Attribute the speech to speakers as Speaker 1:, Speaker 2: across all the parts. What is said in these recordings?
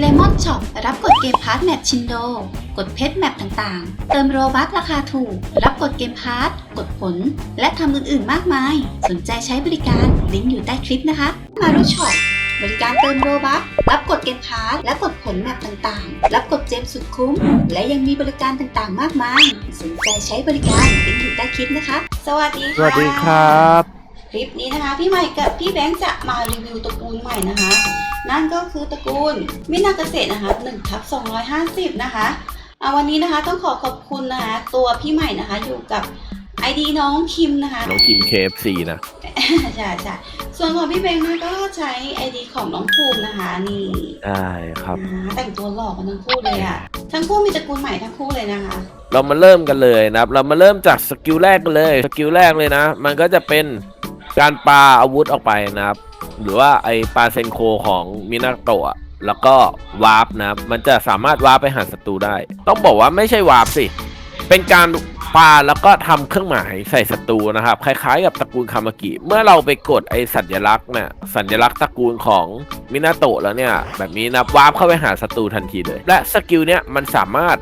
Speaker 1: เลมอนช็อปรับกดเกมพาร์ทแมปชินโด กดเพชรแมปต่างๆ เติมโรบัคราคาถูก รับกดเกมพาร์ทกดผล และทำอื่นๆมากมาย สนใจใช้บริการลิงก์อยู่ใต้คลิปนะคะ มารุช็อปบริการเติมโรบัครับกดเกมพาร์ทและกดผลแมปต่างๆ รับกดเจมสุดคุ้ม และยังมีบริการต่างๆ มากมาย สนใจใช้บริการลิงก์อยู่ใต้คลิปนะคะ สวัสดี
Speaker 2: ส
Speaker 1: ค่ะ
Speaker 2: วัสดีครับ
Speaker 1: คลิปนี้นะคะ พี่ใหม่กับพี่แบงค์จะมารีวิวตระกูลใหม่นะคะ นั่นก็คือตระกูลมินาเกษตรนะคะ1ทับ250 นะคะเอาวันนี้นะคะต้องขอขอบคุณนะคะ ตัวพี่ใหม่นะคะอยู่กับ ID น้องคิมนะคะ
Speaker 2: น้องคิม KFC นะ
Speaker 1: ใช่ใช่ส่วนของพี่แบงค์นะก็ใช้ ID ของน้องภูมินะคะนี่
Speaker 2: ได้ครับ
Speaker 1: อ่าแต่งตัวหล่อกันทั้งคู่เลยอะ่ะทั้งคู่มีตระกูลใหม่ทั้งคู่เลยนะคะ
Speaker 2: เรามาเริ่มกันเลยนะครับ เรามาเริ่มจากสกิลแรกกันเลยสกิลแรกเลยนะ มันก็จะเป็น การปาอาวุธออกไปนะครับ หรือว่าไอปาเซนโคของมินาโตะแล้วก็วาร์ปนะครับ มันจะสามารถวาร์ปไปหาศัตรูได้ ต้องบอกว่าไม่ใช่วาร์ปสิ เป็นการปาแล้วก็ทำเครื่องหมายใส่ศัตรูนะครับ คล้ายๆกับตระกูลคามากิ เมื่อเราไปกดไอสัญลักษณ์เนี่ยสัญลักษณ์ตระกูลของมินาโตะแล้วเนี่ย แบบนี้นะวาร์ปเข้าไปหาศัตรูทันทีเลย และสกิลเนี่ยมันสามารถ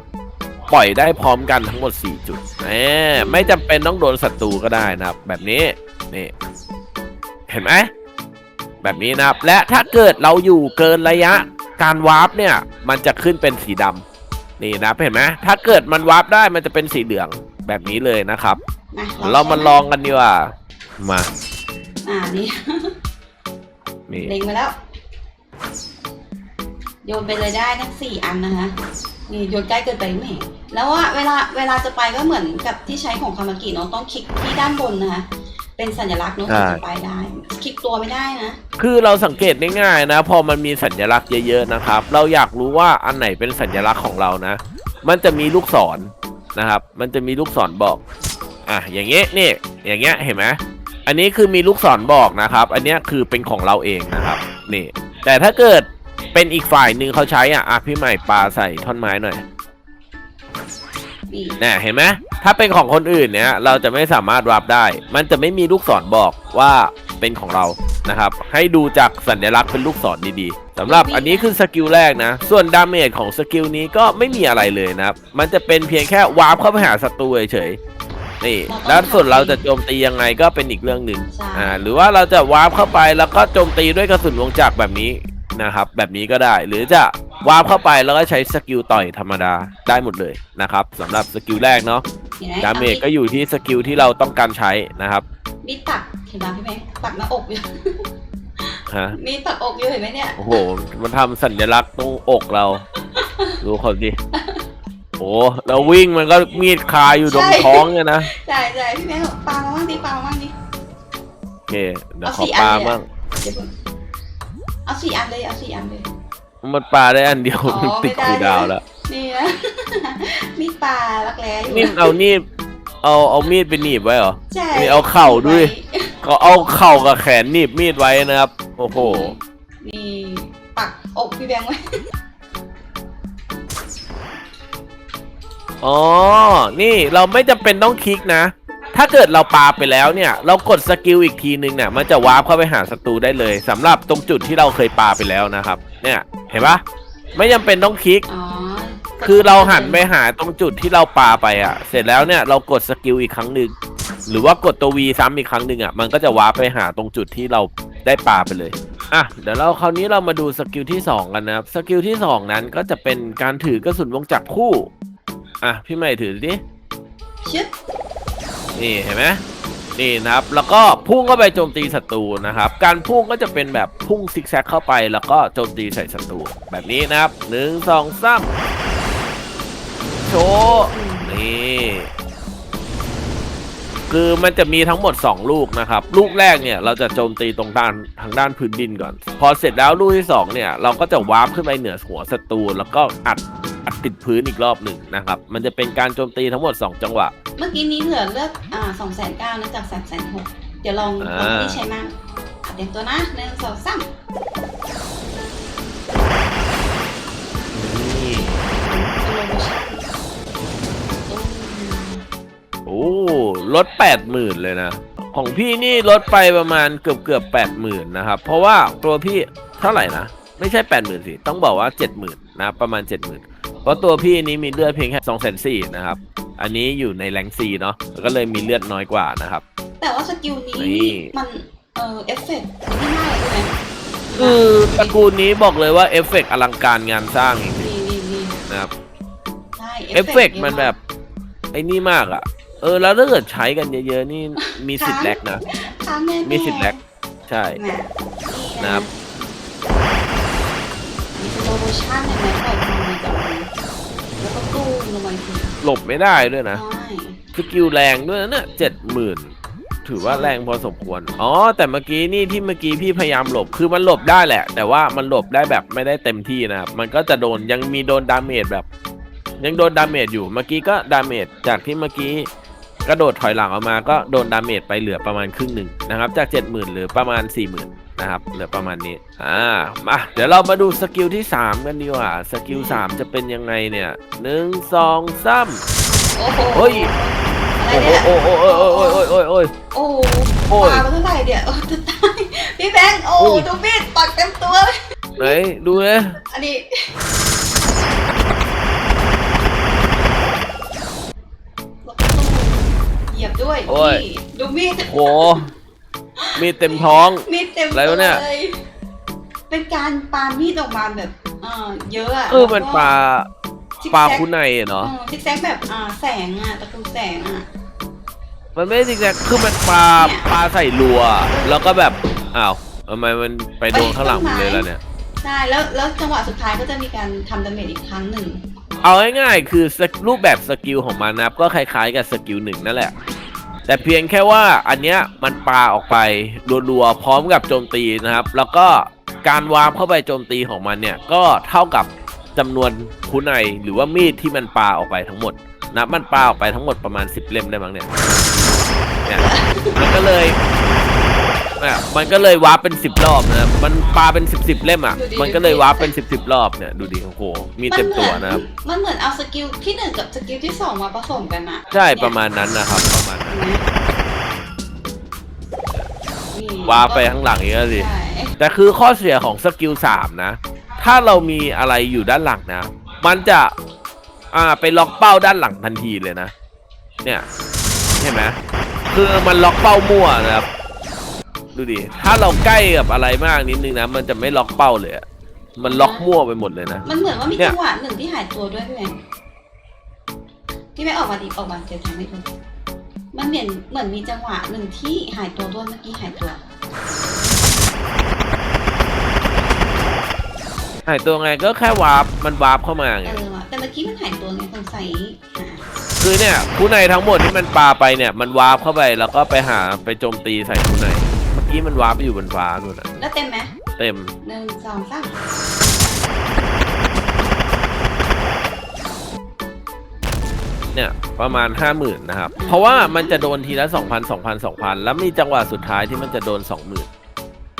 Speaker 2: ปล่อยได้พร้อมกันทั้งหมด 4 จุดแหมไม่จำเป็นต้องโดนศัตรูก็ได้นะครับ แบบนี้นี่ ห็นไหมแบบนี้นะครับ และถ้าเกิดเราอยู่เกินระยะการวาร์ปเนี่ย มันจะขึ้นเป็นสีดำนี่นะครับเห็นไหมถ้าเกิดมันวาร์ปได้มันจะเป็นสีเหลืองแบบนี้เลยนะครับ
Speaker 1: มา
Speaker 2: เรามาลองกันดีกว่ามา
Speaker 1: อ่านี่
Speaker 2: นี่
Speaker 1: เล็งไปแล้ว โยนไปเลยได้ทั้งสี่อันนะคะนี่โยนใกล้เกินไปไม่เห็นแล้วว่าเวลาเวลาจะไปก็เหมือนกับที่ใช้ของคามากิเนาะต้องคลิกที่ด้านบนนะคะ เป็นสัญลักษณ์เนาะถึงจะไปได้คลิกตัวไม่ได้นะ
Speaker 2: คือเราสังเกตได้ง่ายนะ พอมันมีสัญลักษณ์เยอะๆนะครับ เราอยากรู้ว่าอันไหนเป็นสัญลักษณ์ของเรานะ มันจะมีลูกศรนะครับ มันจะมีลูกศรบอกอะอย่างเงี้ยนี่อย่างเงี้ยเห็นไหมอันนี้คือมีลูกศรบอกนะครับ อันเนี้ยคือเป็นของเราเองนะครับนี่ แต่ถ้าเกิดเป็นอีกฝ่ายหนึ่งเขาใช้อะอะพี่ใหม่ปาใส่ท่อนไม้หน่อย
Speaker 1: นี่
Speaker 2: น่เห็นไหมถ้าเป็นของคนอื่นเนี่ยเราจะไม่สามารถรับได้ มันจะไม่มีลูกศรบอกว่าเป็นของเรานะครับ ให้ดูจากสัญลักษณ์เป็นลูกศรดีๆสำหรับอันนี้คือสกิลแรกนะ ส่วนดาเมจของสกิลนี้ก็ไม่มีอะไรเลยนะครับ มันจะเป็นเพียงแค่วาร์ปเข้าไปหาศัตรูเฉยๆนี่แล้วส่วนเราจะโจมตียังไงก็เป็นอีกเรื่องหนึ่ง
Speaker 1: ใช่
Speaker 2: อ่าหรือว่าเราจะวาร์ปเข้าไปแล้วก็โจมตีด้วยกระสุนวงจักรแบบนี้ นะครับ แบบนี้ก็ได้หรือจะวาร์ปเข้าไปแล้วก็ใช้สกิลต่อยธรรมดาได้หมดเลยนะครับสำหรับสกิลแรกเนาะ
Speaker 1: เห็นไหม
Speaker 2: ดาเมจก็อยู่ที่สกิลที่เราต้องการใช้นะครับ
Speaker 1: มีตักเห็นไหมพี่แม่ตักหน้าอกอยู่
Speaker 2: ฮะ
Speaker 1: มีตักอกอยู่เห็นไหมเนี่ย
Speaker 2: โอ้โห มันทำสัญลักษณ์ตรงอกเราดูเขาดิโอ้แล้ววิ่งมันก็มีดคาอยู่ตรงท้องเนี่ยนะ
Speaker 1: ใช่ใช่พี่แม่บอกปามาบ้างดิปามาบ้างดิ
Speaker 2: โอเคเดี๋ยว
Speaker 1: เอา
Speaker 2: ขอ
Speaker 1: สี่
Speaker 2: ปลา
Speaker 1: อันเลยอะ
Speaker 2: บ้าง
Speaker 1: เดี๋ยวก่อนเอาสี่อันเลยเอาสี่อันเลย
Speaker 2: มันปลาได้อันเดียว
Speaker 1: อ๋อ
Speaker 2: มันติด
Speaker 1: ไม่ได้
Speaker 2: คูลดาวน์แล้ว
Speaker 1: นี่นะ มีดปลารักแร้อยู่
Speaker 2: นี่เอานี่เอาเอามีดไปหนีบไว้เหรอ
Speaker 1: ใช่
Speaker 2: นี่เอาเข่าด้วย ก็เอาเข่ากับแขนหนีบมีดไว้นะครับ โอ้โห
Speaker 1: นี่ปักอกพี่แบงค์ไว้
Speaker 2: อ๋อ นี่เราไม่จำเป็นต้องคลิกนะ ถ้าเกิดเราปาไปแล้วเนี่ย เรากดสกิลอีกทีนึงเนี่ย มันจะวาร์ปเข้าไปหาศัตรูได้เลยสำหรับตรงจุดที่เราเคยปาไปแล้วนะครับ เนี่ยเห็นปะไม่จำเป็นต้องคลิก
Speaker 1: อ๋อ
Speaker 2: คือเราหันไปหาตรงจุดที่เราปาไปอะ เสร็จแล้วเนี่ยเรากดสกิลอีกครั้งหนึ่งหรือว่ากดตัว V ซ้ำอีกครั้งหนึ่งอะ มันก็จะวาร์ปไปหาตรงจุดที่เราได้ปาไปเลย อะ เดี๋ยวเราคราวนี้เรามาดูสกิลที่สองกันนะครับ สกิลที่สองนั้นก็จะเป็นการถือกระสุนวงจักรคู่ อะ พี่ใหม่ถือดิ
Speaker 1: ชึบ
Speaker 2: นี่เห็นไหมนี่นะครับ แล้วก็พุ่งเข้าไปโจมตีศัตรูนะครับ การพุ่งก็จะเป็นแบบพุ่งซิกแซกเข้าไปแล้วก็โจมตีใส่ศัตรูแบบนี้นะครับหนึ่งสองสามโชว์นี่คือมันจะมีทั้งหมด 2 ลูกนะครับ ลูกแรกเนี่ยเราจะโจมตีตรงด้านทางด้านพื้นดินก่อน พอเสร็จแล้วลูกที่ 2 เนี่ยเราก็จะวาร์ปขึ้นไปเหนือหัวศัตรูแล้วก็อัดอัดติดพื้นอีกรอบหนึ่งนะครับ มันจะเป็นการโจมตีทั้งหมด 2 จังหวะ
Speaker 1: เมื่อกี้นี้เหลือเลือกอ่าสองแสนเก้านะจากสามแสนหกเดี๋ยวลองลองที่ใช้มั่งอะเดี๋ยวตัวนะหนึ่งสองสาม
Speaker 2: นี่
Speaker 1: สโลโมชั่นตุ้ม
Speaker 2: โอ้ลดแปดหมื่นเลยนะ ของพี่นี่ลดไปประมาณเกือบเกือบแปดหมื่นนะครับ เพราะว่าตัวพี่เท่าไหร่นะ ไม่ใช่แปดหมื่นสิ ต้องบอกว่าเจ็ดหมื่นนะ ประมาณเจ็ดหมื่นเพราะตัวพี่นี้มีเลือดเพียงแค่สองแสนสี่นะครับ อันนี้อยู่ในแรงซีเนาะก็เลยมีเลือดน้อยกว่านะครับ
Speaker 1: แต่ว่าสกิลนี้
Speaker 2: นี่
Speaker 1: มันเออเอฟเฟกต์ไม่ง่ายเลยใช่ไหม
Speaker 2: คือตระกูลนี้บอกเลยว่าเอฟเฟกต์อลังการงานสร้างจริง
Speaker 1: นี่นี่นี่
Speaker 2: ๆนะครับ
Speaker 1: ใช่
Speaker 2: เอฟเฟกต์มันแบบไอ้นี่มากอะเออแล้วถ้าเกิดใช้กันเยอะๆนี่มีสิทธิ์แลกนะ
Speaker 1: ค้างแน่ๆ
Speaker 2: มีสิทธิ์แลกใช่
Speaker 1: แหมนี่
Speaker 2: นะครับ
Speaker 1: มีสโลโมชั่นเห็นไหมปล่อยพลังมาจากมือ แล้วก็ตู้มลงมาอีกที
Speaker 2: หลบไม่ได้ด้วยนะ
Speaker 1: ใช่
Speaker 2: สกิลแรงด้วยนะเนี่ยเจ็ดหมื่นถือว่าแรงพอสมควร อ๋อ แต่เมื่อกี้นี่ที่เมื่อกี้พี่พยายามหลบ คือมันหลบได้แหละ แต่ว่ามันหลบได้แบบไม่ได้เต็มที่นะครับ มันก็จะโดนยังมีโดนดาเมจแบบ ยังโดนดาเมจอยู่ เมื่อกี้ก็ดาเมจจากที่เมื่อกี้กระโดดถอยหลังออกมา ก็โดนดาเมจไปเหลือประมาณครึ่งหนึ่งนะครับ จาก 70,000เหลือประมาณ 40,000 นะครับเหลือประมาณนี้อ่ามาเดี๋ยวเรามาดูสกิลที่ 3 กันดีกว่าสกิล3จะเป็นยังไงเนี่ยหนึ่งสองสาม
Speaker 1: โอ้โห
Speaker 2: เฮ้ย
Speaker 1: อะไร
Speaker 2: โอ้โห
Speaker 1: เนี่ย
Speaker 2: โอ้โหโอ้โหโอ้โหโอ้โหโอ้โห
Speaker 1: โอ้โห
Speaker 2: โอ้ย
Speaker 1: ปลาไปเท่าไหร่เนี่ยโอ้จะตายพี่แบงค์โอ้
Speaker 2: โอ้ย
Speaker 1: ดูมีดปักเต็มตัวเลย
Speaker 2: ไหนดูเลย
Speaker 1: อันนี้เหยียบด้วย
Speaker 2: โอ้ย
Speaker 1: นี่ดูมีด
Speaker 2: โห มีเต็มท้อง
Speaker 1: มีดเต็ม
Speaker 2: อะไร
Speaker 1: ตัว
Speaker 2: วะเนี่ย
Speaker 1: เลยเป็นการปามีดออกมาแบบเออเยอะอะ
Speaker 2: เออมันปลา
Speaker 1: ซิก
Speaker 2: ปลา
Speaker 1: แซก
Speaker 2: คุณในอะ
Speaker 1: เอ
Speaker 2: เนาะ
Speaker 1: อซิกแซกแบบอ่าแสงอะตะกูแสงอะ
Speaker 2: มันไม่จริงๆคือมันปลาปลาใส่รัว แล้วก็แบบอ้าวทำไมมันไปโดนข้างหลังมึงเลยล่ะเนี่ย
Speaker 1: ใช่แล้วแล้วจังหวะสุดท้ายก็จะมีการทำดาเมจอีกครั้งหนึ่ง
Speaker 2: เอาง่ายๆคือสกรูปแบบสกิลของมันนะครับก็คล้ายๆกับสกิลหนึ่งนั่นแหละ แต่เพียงแค่ว่าอันเนี้ยมันปาออกไปรัวๆพร้อมกับโจมตีนะครับ แล้วก็การวาร์ปเข้าไปโจมตีของมันเนี่ยก็เท่ากับจำนวนคุไนหรือว่ามีดที่มันปาออกไปทั้งหมดนะมันปาออกไปทั้งหมดประมาณ 10 เล่มได้มั้งเนี่ยเนี่ยมันก็เลย อะมันก็เลยวาร์ปเป็น10รอบนะครับมันปาเป็น10บสเล่มอะ มันก็เลยวาร์ปเป็น10บสรอบเนี่ยดูดิโอ้โหมีเต็มตัวนะครับ
Speaker 1: มันเหมือนเอาสกิลที่หนึ่งกับสกิลที่สองมาผสมกันอะ
Speaker 2: ใช่ประมาณนั้นนะครับ ประมาณนั้น
Speaker 1: เนี่ยนี่
Speaker 2: ว้าร์ปไปข้างหลังอีกแล้วสิ
Speaker 1: ใช่
Speaker 2: แต่คือข้อเสียของสกิลสามนะ ถ้าเรามีอะไรอยู่ด้านหลังนะ มันจะอ่าไปล็อกเป้าด้านหลังทันทีเลยนะ เนี่ยเห็นไหมคือมันล็อกเป้ามั่วนะครับ ดูดิ ถ้าเราใกล้กับอะไรมากนิดนึงนะ มันจะไม่ล็อกเป้าเลยอะมันล็อกมั่วไปหมดเลยนะ
Speaker 1: มันเหมือนว่ามี
Speaker 2: เนี่ย
Speaker 1: จังหวะหนึ่งที่หายตัวด้วยพี่แม่พี่แม่ออกมาดิออกมาเดี๋ยวทำให้ดูมันเหมือนเหมือนมีจังหวะหนึ่งที่หายตัวด้วยเมื่อกี้หายตัว
Speaker 2: หายตัวไงก็แค่วาร์ปมันวาร์ปเข้ามาไง
Speaker 1: เออว่ะแต่เมื่อกี้มันหายตัวไงสงสัยหา
Speaker 2: คือเนี่ยผู้ในทั้งหมดที่มันปาไปเนี่ย มันวาร์ปเข้าไปแล้วก็ไปหาไปโจมตีใส่ผู้ในเมื่อกี้มันวาร์ปไปอยู่บนฟ้านู่นนะ
Speaker 1: แล้วเต็มไหม
Speaker 2: เต็ม
Speaker 1: หนึ่งสองสาม
Speaker 2: เนี่ยประมาณ 5 0,000นะครับ เพราะว่ามันจะโดนทีละ 2,000 2,000 2,000 แล้วมีจังหวะสุดท้ายที่มันจะโดน 20,000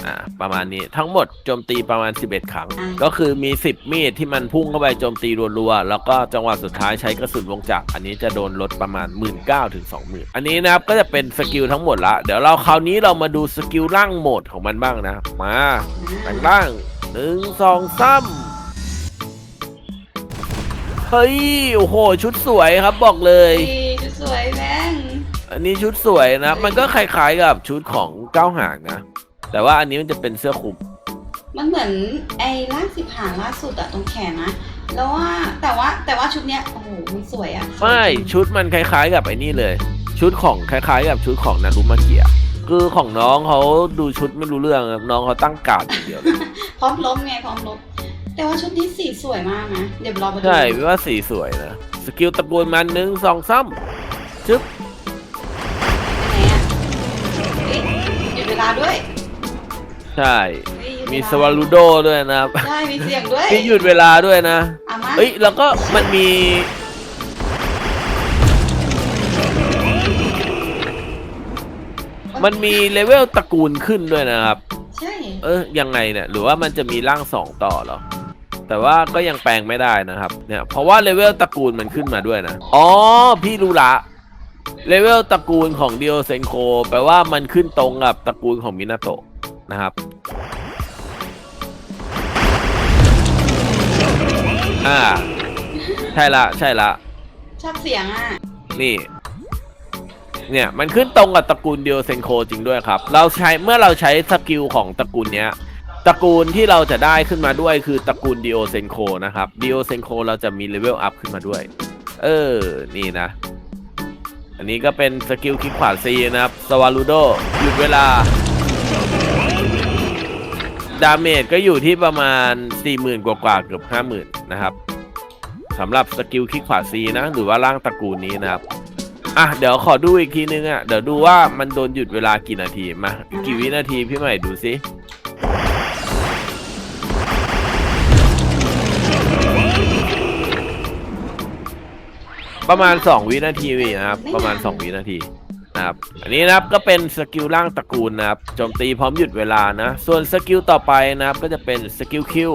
Speaker 2: อ่าประมาณนี้ทั้งหมดโจมตีประมาณ 11 ครั้ง ก็คือมี 10 มีดที่มันพุ่งเข้าไปโจมตีรัวๆ แล้วก็จังหวะสุดท้ายใช้กระสุนวงจักรอันนี้จะโดนลดประมาณ 1 9 0 0 0ถึง20,000อันนี้นะครับก็จะเป็นสกิลทั้งหมดละ เดี๋ยวเราคราวนี้เรามาดูสกิลล่างโหมดของมันบ้างนะ มาแต่งล่างหนึ่งสองสามเฮ้ยโอ้โหชุดสวยครับบอกเลย
Speaker 1: ดีชุดสวยแบงค์
Speaker 2: อันนี้ชุดสวยนะ มันก็คล้ายๆกับชุดของเก้าหางนะ แต่ว่าอันนี้มันจะเป็นเสื้อคลุม
Speaker 1: มันเหมือนไอ้ล่างสิบหางล่าสุดอะตรงแขนนะ แล้วว่าแต่ว่าแต่ว่าชุดเนี้ยโอ้โหมันสวยอะ
Speaker 2: ไม่ชุดมันคล้ายๆกับไอ้นี่เลย ชุดของคล้ายๆกับชุดของนารุมาเกียคือของน้องเขาดูชุดไม่รู้เรื่องครับน้องเขาตั้งการ์ดอย่างเดียวเลย
Speaker 1: พร้อมลบไงพร้อมลบแต่ว่าชุดนี้สีสวยมากนะเดี๋ยวรอมาดู
Speaker 2: ใช่ไม่ว่าสีสวยนะสกิลตะกูลมันหนึ่งสองซ้ำชึบ
Speaker 1: ไหนอะเอ๊ะหยุดเวลาด้วย
Speaker 2: ใช่
Speaker 1: เฮ้ยหยุดเวลา
Speaker 2: มีสวารูโดด้วยนะครับ
Speaker 1: ใช่มีเสียงด้วย
Speaker 2: มีหยุดเวลาด้วยนะ
Speaker 1: อามา
Speaker 2: เอ้ยแล้วก็มันมีมันมีเลเวลตระกูลขึ้นด้วยนะครับ
Speaker 1: ใช่
Speaker 2: เออยังไงเนี่ยหรือว่ามันจะมีร่างสองต่อเหรอ แต่ว่าก็ยังแปลงไม่ได้นะครับเนี่ยเพราะว่าเลเวลตระกูลมันขึ้นมาด้วยนะ อ๋อ พี่รู้ละเลเวลตระกูลของเดียวเซนโคแปลว่ามันขึ้นตรงกับตระกูลของมินาโตะ นะครับอ่าใช่ละใช่ละ
Speaker 1: ชอบเสียงอะ
Speaker 2: นี่ เนี่ยมันขึ้นตรงกับตระกูลเดียวเซนโคจริงด้วยครับ เราใช้เมื่อเราใช้สกิลของตระกูลเนี้ยตระกูลที่เราจะได้ขึ้นมาด้วยคือตระกูลดีโอเซนโคนะครับดีโอเซนโคเราจะมีเลเวลอัพขึ้นมาด้วย เออ นี่นะ อันนี้ก็เป็นสกิลคลิกขวาซีนะครับสวาลูโดหยุดเวลา ดาเมจก็อยู่ที่ประมาณ 40,000 กว่าๆเกือบ 50,000 นะครับสำหรับสกิลคลิกขวาซีนะ หรือว่าร่างตระกูลนี้นะครับ อะ เดี๋ยวขอดูอีกทีนึงอะ เดี๋ยวดูว่ามันโดนหยุดเวลากี่นาที มา กี่วินาทีพี่ใหม่ดูสิประมาณ 2 วินาทีนะครับ ประมาณ 2 วินาที นะครับอันนี้นะครับก็เป็นสกิลร่างตระกูลนะครับโจมตีพร้อมหยุดเวลานะส่วนสกิลต่อไปนะครับก็จะเป็นสกิลคิว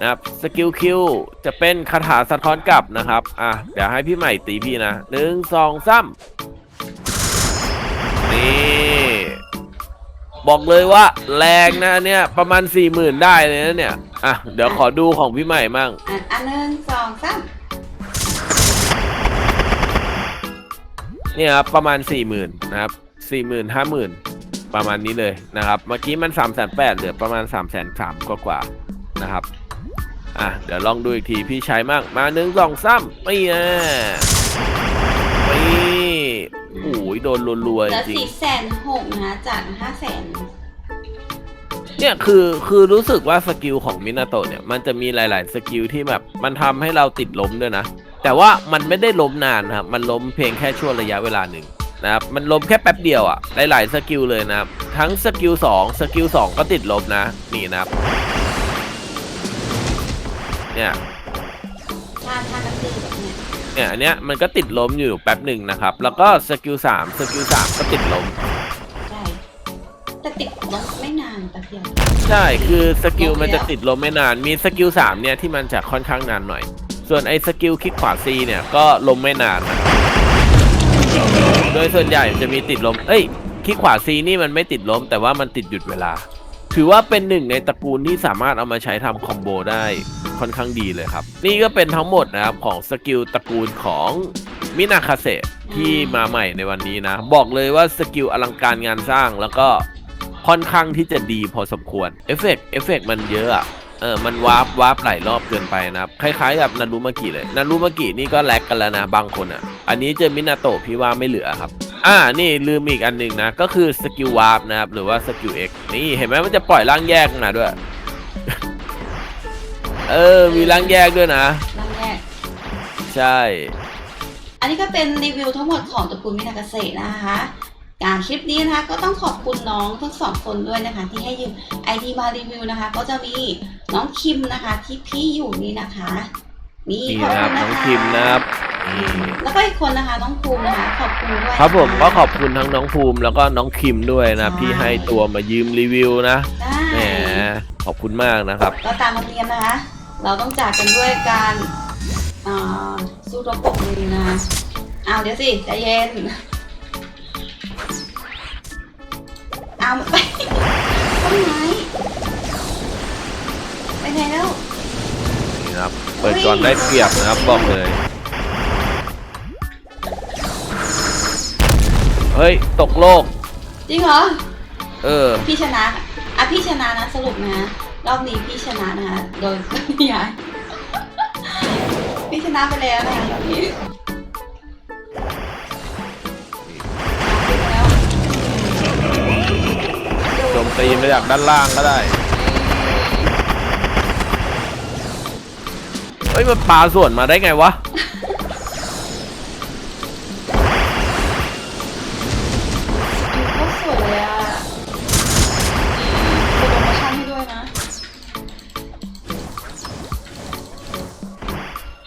Speaker 2: นะครับสกิลคิวจะเป็นคาถาสะท้อนกลับนะครับอะเดี๋ยวให้พี่ใหม่ตีพี่นะหนึ่งสองสามนี่บอกเลยว่าแรงนะเนี่ยประมาณสี่หมื่นได้เลยนะเนี่ยอะเดี๋ยวขอดูของพี่ใหม่มั่ง
Speaker 1: อะอันหนึ่งสองสาม
Speaker 2: เนี่ยครับประมาณ 4 0,000นะครับ4 0,000 0 50,000 ประมาณนี้เลยนะครับเมื่อกี้มัน3 8 0 0 0เหลือประมาณ 3 3 0 0 0กว่ากว่าๆนะครับอะเดี๋ยวลองดูอีกทีพี่ใช้มากมาหนึ่งสองสามไม่อะไม่โอ้ยโดนรัว
Speaker 1: เหลือ
Speaker 2: ๆจริง
Speaker 1: สี่แสนหกนะคะจากห้าแสน
Speaker 2: เนี่ยคือคือรู้สึกว่าสกิลของมินาโตะเนี่ยมันจะมีหลาย ๆ สกิลที่แบบมันทำให้เราติดล้มด้วยนะ แต่ว่ามันไม่ได้ล้มนานนะครับ มันล้มเพียงแค่ช่วงระยะเวลาหนึ่งนะครับ มันล้มแค่แป๊บเดียวอะ่ะ หลายๆสกิลเลยนะครับ ทั้งสกิล2สกิล2 ก็ติดล้มนะ นี่นะครับ เนี่ย
Speaker 1: ท่าท่ากระตือแบบเนี้ย
Speaker 2: เนี่ยอันเนี้ยมันก็ติดล้มอยู่แป๊บหนึ่งนะครับ แล้วก็สกิล3สกิล3ก็ติดล้ม
Speaker 1: ใช่แต่ติดลบไม่นานแต่เดียว
Speaker 2: ใช่ คือสกิลมันจะติดลมไม่นาน มีสกิล3เนี่ยที่มันจะค่อนข้างนานหน่อย ส่วนไอ้สกิลคลิกขวา C เนี่ยก็ลมไม่นานนะโดยส่วนใหญ่จะมีติดลม เอ้ยคลิกขวา C นี่มันไม่ติดลม แต่ว่ามันติดหยุดเวลา ถือว่าเป็นหนึ่งในตระกูลที่สามารถเอามาใช้ทำคอมโบได้ค่อนข้างดีเลยครับ นี่ก็เป็นทั้งหมดนะครับของสกิลตระกูลของมินาคาเซที่มาใหม่ในวันนี้นะ บอกเลยว่าสกิลอลังการงานสร้างแล้วก็ค่อนข้างที่จะดีพอสมควร เอฟเฟกต์เอฟเฟกต์มันเยอะอะ เออมันวาร์ปวาร์ปหลายรอบเกินไปนะครับคล้ายๆกับนารุมากิเลยนารุมากินี่ก็แลกกันแล้วนะบางคนอะอันนี้เจอมินาโตะพี่ว่าไม่เหลือครับอ่านี่ลืมอีกอันหนึ่งนะ ก็คือสกิลวาร์ปนะครับ หรือว่าสกิลเอ็กนี่เห็นไหมมันจะปล่อยร่างแยกมาด้วย เออ มีร่างแยกด้วยนะ
Speaker 1: ร่างแรก
Speaker 2: ใช่
Speaker 1: อันนี้ก็เป็นรีวิวทั้งหมดของตระกูลมินากาเซนะคะการคลิปนี้นะคะก็ต้องขอบคุณน้องทั้งสองคนด้วยนะคะ ที่ให้ยืมไอดีมารีวิวนะคะ ก็จะมี น้องคิมนะคะ ที่พี่อยู่นี่นะคะ นี่
Speaker 2: นี่
Speaker 1: ขอบ
Speaker 2: นะค
Speaker 1: คุ
Speaker 2: รับ
Speaker 1: ณ
Speaker 2: น้
Speaker 1: นะ
Speaker 2: อง
Speaker 1: คะ
Speaker 2: คิมนะครับนี่
Speaker 1: แล้วก็อีกคนนะคะ น้องภูมินะคะขอบคุณด้วย
Speaker 2: ครับผม
Speaker 1: นะะ
Speaker 2: ก็ขอบคุณทั้งน้องภูมิแล้วก็น้องคิมด้วยนะ
Speaker 1: ใช่
Speaker 2: ที่ให้ตัวมายืมรีวิวนะ
Speaker 1: ได้
Speaker 2: แหมขอบคุณมากนะครับ
Speaker 1: ก็ตามธรรมเนียมนะคะ เราต้องจากกันด้วยการอ่าสู้รบปรบมือนะคะเอาเดี๋ยวสิใจเย็นเอาไป
Speaker 2: เปิดก่อนได้เปรียบนะครับบอกเลย เฮ้ย ตกโลก
Speaker 1: จริงเหรอ
Speaker 2: เออ
Speaker 1: พี่ชนะค่ะอะพี่ชนะนะสรุปนะ รอบนี้พี่ชนะนะคะโดยพี่ยายพี่ชนะไปแล้วนะคะรอบนี้เอาขึ้นมาแล้ว
Speaker 2: โจมตีมาจากด้านล่างก็ได้ ฮ้ยมันปลาส่วนมาได้ไงวะ
Speaker 1: ดูโคตรสวยเลยอะมีโปรโมชั่นให้ด้วยนะ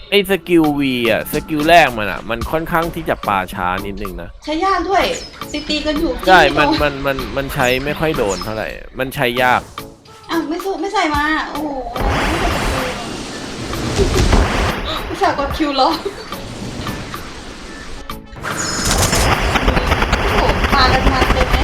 Speaker 2: ไอ้สกิลวีอะ สกิลแรกมันอะ มันค่อนข้างที่จะปลาช้านิดนึงนะ
Speaker 1: ใช้ยากด้วยตีตีกันอยู่
Speaker 2: ใช่ มัน
Speaker 1: จิ้
Speaker 2: มัน มัน มันใช้ไม่ค่อยโดนเท่าไหร่ มันใช้ยาก
Speaker 1: อ้าวไม่สู้ไม่ใส่มา โอ้โห สากดคิวรออ้มากันมาเต็ไหม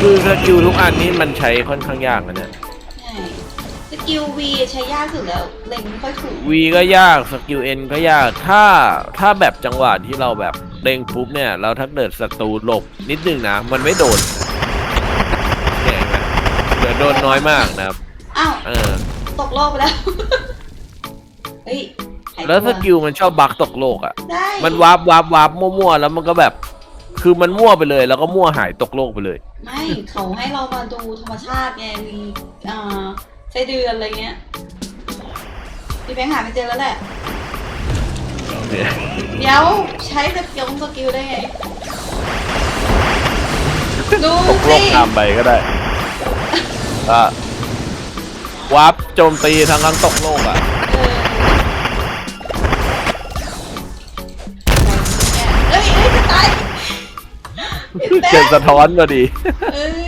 Speaker 2: คือสกิลทุกอันนี้มันใช้ค่อนข้างยากนะเนี่ย
Speaker 1: กิลวีใช้ยากสุดแล้วเล็งไม่ค่อยถูก
Speaker 2: วีก็ยากสกิลเอ็นก็ยากถ้าถ้าแบบจังหวะที่เราแบบเด้งปุ๊บเนี่ยเราถ้าเกิดศัตรูหลบนิดนึงนะ มันไม่โดนเนี่ยเห็นไหมเหลือโดนน้อยมากนะครับ
Speaker 1: อ้าว
Speaker 2: เออ
Speaker 1: ตกโลกไปแล้ว เฮ้ยหาย
Speaker 2: แล้วส
Speaker 1: ตั
Speaker 2: กิลมันชอบบักตกโลกอะ
Speaker 1: ได้
Speaker 2: มันวาร์ปวาร์ปวาร์ปมั่วๆแล้วมันก็แบบ คือมันมั่วไปเลย แล้วก็มั่วหายตกโลกไปเลย
Speaker 1: ไม่เขาให้เรามาดูธรรมชาติไงมีอ่า ไส้เดือนอะไรเงี้ยพี่แบงค์หาไม่เจอแล้วแหละ เดี๋ยวใช้สกิลสกิลได้ไง ดู
Speaker 2: ตกโล
Speaker 1: สิ
Speaker 2: กตามไปก็ได้ก็วาร์ปโจมตีทั้งทั้งตกโลกอะ
Speaker 1: เออเอ้ยเอ้ยจะตายพี่แบ
Speaker 2: เกิด
Speaker 1: งค์
Speaker 2: สะท้อนก็ดี
Speaker 1: เอ้ย